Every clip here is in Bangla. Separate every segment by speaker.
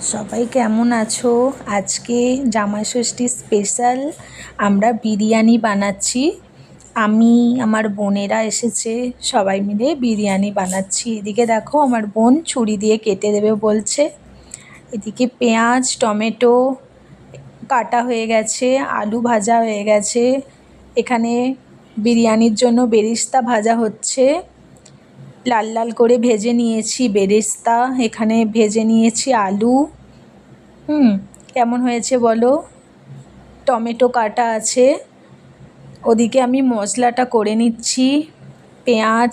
Speaker 1: সবাই কেমন আছো? আজকে জামাই ষষ্ঠী স্পেশাল আমরা বিরিয়ানি বানাচ্ছি। আমি, আমার বোনেরা এসেছে, সবাই মিলে বিরিয়ানি বানাচ্ছি। এদিকে দেখো, আমার বোন ছুরি দিয়ে কেটে দেবে বলছে। এদিকে পেঁয়াজ, টমেটো কাটা হয়ে গেছে, আলু ভাজা হয়ে গেছে। এখানে বিরিয়ানির জন্য বেরিস্তা ভাজা হচ্ছে। লাল লাল করে ভেজে নিয়েছি বেরেস্তা, এখানে ভেজে নিয়েছি আলু। হুম, কেমন হয়েছে বলো? টমেটো কাটা আছে। ওদিকে আমি মশলাটা করে নিচ্ছি। পেঁয়াজ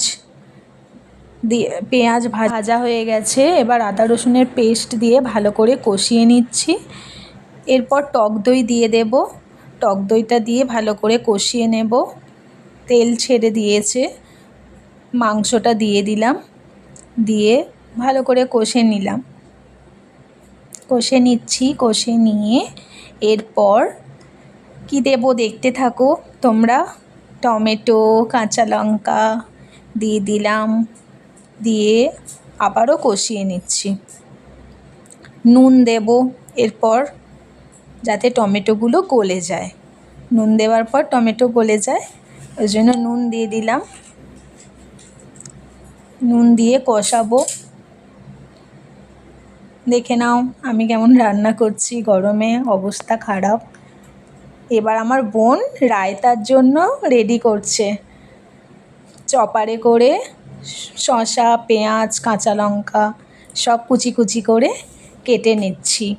Speaker 1: দিয়ে, পেঁয়াজ ভাজা হয়ে গেছে। এবার আদা রসুনের পেস্ট দিয়ে ভালো করে কষিয়ে নিচ্ছি। এরপর টক দই দিয়ে দেব। টক দইটা দিয়ে ভালো করে কষিয়ে নেব। তেল ছেড়ে দিয়েছে। মাংসটা দিয়ে দিলাম। দিয়ে ভালো করে কষে নিলাম। কষে নিচ্ছি, কষে নিয়ে এরপর কি দেব দেখতে থাকো। তোমরা টমেটো, কাঁচা লঙ্কা দিয়ে দিলাম। দিয়ে আবারও কষিয়ে নিচ্ছি। নুন দেব এরপর যাতে টমেটোগুলো গলে যায়। নুন দেওয়ার পর টমেটো গলে যায়। ওই জন্য নুন দিয়ে দিলাম। নুন দিয়ে কষাবো। দেখে নাও আমি কেমন রান্না করছি, গরমে অবস্থা খারাপ। এবার আমার বোন রায়তার জন্য রেডি করছে। চপারে করে শসা, পেঁয়াজ, কাঁচা লঙ্কা সব কুচি কুচি করে কেটে নিচ্ছি।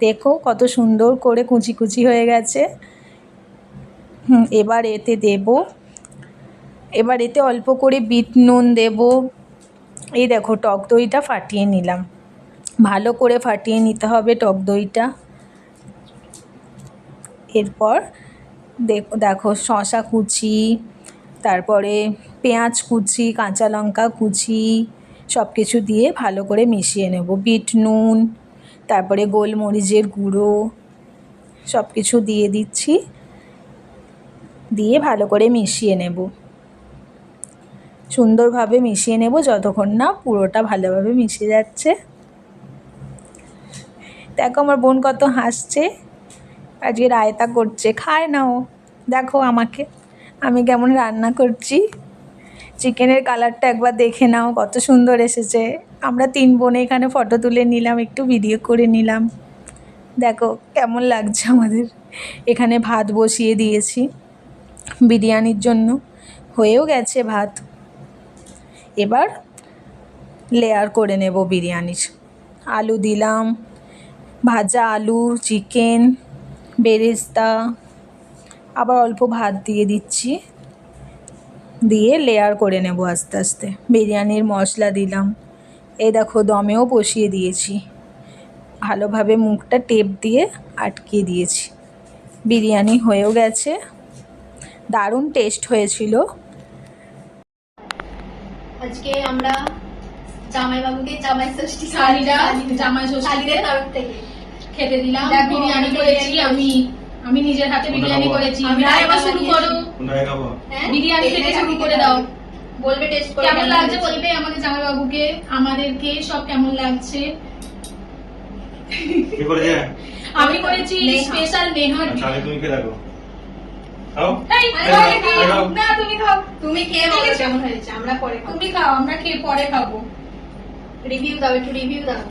Speaker 1: দেখো কত সুন্দর করে কুচি কুচি হয়ে গেছে। হুম, এবার এতে দেব এবার এতে অল্প করে বিট নুন দেব। এই দেখো, টক দইটা ফাটিয়ে নিলাম। ভালো করে ফাটিয়ে নিতে হবে টক দইটা। এরপর দেখো শশা কুচি, তারপরে পেঁয়াজ কুচি, কাঁচা লঙ্কা কুচি সব কিছু দিয়ে ভালো করে মিশিয়ে নেব। বিট নুন, তারপরে গোলমরিচের গুঁড়ো সব কিছু দিয়ে দিচ্ছি। দিয়ে ভালো করে মিশিয়ে নেব। সুন্দরভাবে মিশিয়ে নেব যতক্ষণ না পুরোটা ভালোভাবে মিশে যাচ্ছে। দেখো আমার বোন কত হাসছে। আজকে রায়তা করছে, খায় না ও। দেখো আমাকে, আমি কেমন রান্না করছি। চিকেনের কালারটা একবার দেখে নাও, কত সুন্দর এসেছে। আমরা তিন বোনে এখানে ফটো তুলে নিলাম, একটু ভিডিও করে নিলাম। দেখো কেমন লাগছে আমাদের। এখানে ভাত বসিয়ে দিয়েছি, বিরিয়ানির জন্য। হয়েও গেছে ভাত। এবার লেয়ার করে নেব বিরিয়ানির। আলু দিলাম, ভাজা আলু চিকেন বেরেস্তা, আবার অল্প ভাত দিয়ে দিচ্ছি। দিয়ে লেয়ার করে নেব আস্তে আস্তে। বিরিয়ানির মশলা দিলাম। এই দেখো দমেও বসিয়ে দিয়েছি। ভালোভাবে মুখটা টেপ দিয়ে আটকিয়ে দিয়েছি। বিরিয়ানি হয়েও গেছে। দারুণ টেস্ট হয়েছিল।
Speaker 2: আজকে আমরা জামাই বাবুকে জামাই ষষ্ঠী
Speaker 3: শালিরা জামাই
Speaker 2: শালিদের তরফ থেকে
Speaker 3: খেতে দিলাম। বিরিয়ানি করেছি। আমি আমি নিজের হাতে বিরিয়ানি করেছি।
Speaker 2: আমি
Speaker 3: আমরা এবার শুরু করো।
Speaker 2: হ্যাঁ?
Speaker 3: বিরিয়ানি খেতে শুরু করে দাও।
Speaker 2: বলবে টেস্ট করে
Speaker 3: কেমন লাগছে বলবে আমাদের জামাই বাবুকে আমাদেরকে সব কেমন লাগছে? আমি করেছি স্পেশাল নেহার
Speaker 4: আচ্ছা তুমি দেখো খাও
Speaker 3: এই,
Speaker 2: আরে,
Speaker 3: পরে
Speaker 2: আরে,
Speaker 3: খাও।
Speaker 4: খাও।
Speaker 3: না তুমি খাও।
Speaker 2: তুমি খেয়ে বলো কেমন হয়েছে আমরা পরে
Speaker 3: তুমি খাও আমরা খেয়ে পরে খাব।
Speaker 2: রিভিউ দাও একটু রিভিউ দাও।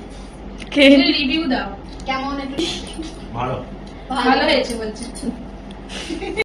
Speaker 3: রিভিউ দাও।
Speaker 2: কেমন একটু?
Speaker 4: ভালো।
Speaker 3: ভালো হয়েছে বলছে।